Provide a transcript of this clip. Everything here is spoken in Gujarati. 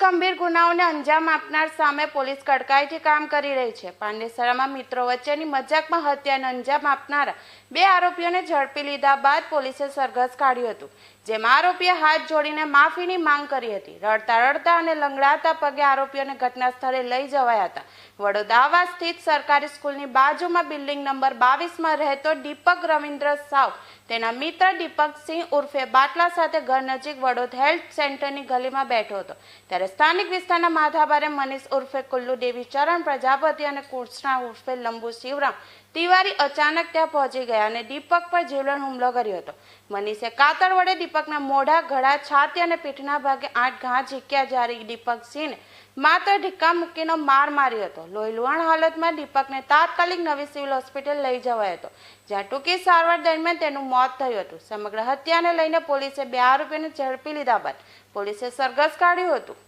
અંજામ આપનાર સામે પોલીસ કડકાઈથી કામ કરી રહી છે. પાંડેસરામાં મિત્રો વચ્ચેની મજાકમાં હત્યાને અંજામ આપનારા બે આરોપીઓને ઝડપી લીધા બાદ પોલીસે સરઘસ કાઢ્યું હતું, જેમાં આરોપીએ હાથ જોડીને માફીની માંગ કરી હતી. રડતા રડતા અને લંગડાતા પગે આરોપીઓને ઘટના સ્થળે લઈ જવાયા હતા. વડોદરા સ્થિત સરકારી સ્કૂલની બાજુમાં બિલ્ડિંગ નંબર બાવીસમાં રહેતો દીપક રવિન્દ્ર સાવ, તેના મિત્ર દીપક સિંહ ઉર્ફે બાટલા સાથે ઘર નજીક વડોદ હેલ્થ સેન્ટરની ગલીમાં બેઠો હતો. ત્યારે સ્થાનિક વિસ્તારના માધાબારે મનીષ ઉર્ફે કુલ્લુ દેવી ચરણ, પ્રજાપતિ અને કૃષ્ણા ઉર્ફે લંબુ શિવરામ તિવારી અચાનક ત્યાં પહોંચી ગયા અને દીપક પર જીવલેણ હુમલો કર્યો હતો. મનીષે કાતર વડે દીપકના મોઢા, ગળા, છાતી અને પીઠના ભાગે આઠ ઘા ઝીક્યા જ્યારે દીપક સિંહને માત્ર ઢીક્કા મૂકીનો માર માર્યો હતો. લોહી લુહાણ હાલતમાં દીપકને તાત્કાલિક નવી સિવિલ હોસ્પિટલ લઈ જવાયો હતો, જ્યાં ટૂંકી સારવાર દરમિયાન તેનું મોત થયું હતું. સમગ્ર હત્યાને લઈને પોલીસે બે આરોપીઓને ઝડપી લીધા બાદ પોલીસે સરઘસ કાઢ્યું હતું.